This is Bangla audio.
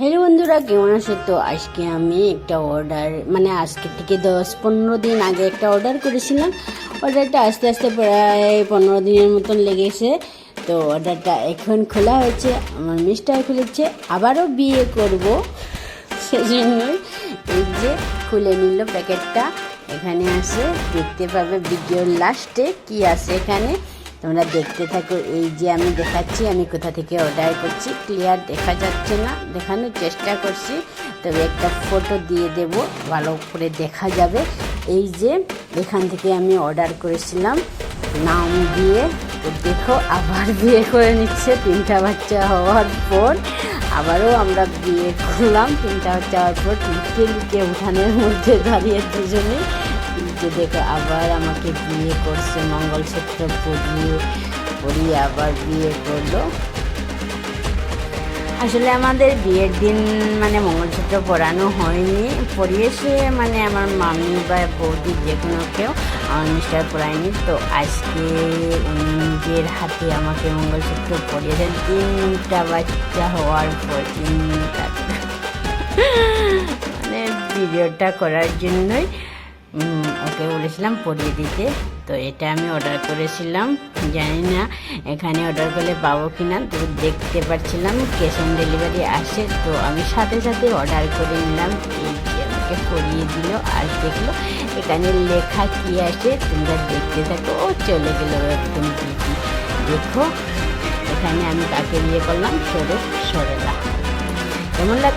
হ্যালো বন্ধুরা, কেমন আছে? তো আজকে আমি একটা অর্ডার মানে আজকে থেকে দশ পনেরো দিন আগে একটা অর্ডার করেছিলাম। অর্ডারটা আস্তে আস্তে প্রায় পনেরো দিনের মতন লেগেছে। তো অর্ডারটা এখন খোলা হয়েছে, আমার মিস্টার খুলেছে, আবারও বিয়ে করব। সেজন্যই এই যে খুলে নিল প্যাকেটটা, এখানে আছে, দেখতে পাবে ভিডিওর লাস্টে কি আছে এখানে। তোমরা দেখতে থাকো, এই যে আমি দেখাচ্ছি, আমি কোথা থেকে অর্ডার করছি। ক্লিয়ার দেখা যাচ্ছে না, দেখানোর চেষ্টা করছি। তবে একটা ফটো দিয়ে দেব, ভালো করে দেখা যাবে। এই যে, এখান থেকে আমি অর্ডার করেছিলাম, নাম দিয়ে। দেখো, আবার বিয়ে করে নিচ্ছে, তিনটা বাচ্চা হওয়ার পর। আবারও আমরা বিয়ে করলাম, তিনটা বাচ্চা হওয়ার পর লুকিয়ে লুকিয়ে উঠানের মধ্যে দাঁড়িয়ে দুজনে। যে দেখো আবার আমাকে বিয়ে করছে মঙ্গলসূত্র পরিয়ে পরিয়ে আবার বিয়ে করল। আসলে আমাদের বিয়ের দিন মানে মঙ্গলসূত্র পরানো হয়নি। পরিয়েছে মানে আমার মামি বা বৌদি যে কোনো কেউ মিস্টার পরায়নি তো আজকে নিজের হাতে আমাকে মঙ্গলসূত্র পরিয়েছেন তিনটা বাচ্চা হওয়ার পর তিনটা মানে ভিডিওটা করার জন্যই ওকে বলেছিলাম পরিয়ে দিতে। তো এটা আমি অর্ডার করেছিলাম, জানি না এখানে অর্ডার করলে পাবো কি না তো দেখতে পাচ্ছিলাম ক্যাশ অন ডেলিভারি আসে, তো আমি সাথে সাথে অর্ডার করে নিলাম। আমাকে পরিয়ে দিল, আর দেখল এখানে লেখা কি আসে তোমরা দেখতে থাকো, ও চলে গেল একদম দিদি দেখো, এখানে আমি তাকে বিয়ে করলাম? সরে সরেলা। কেমন লাগ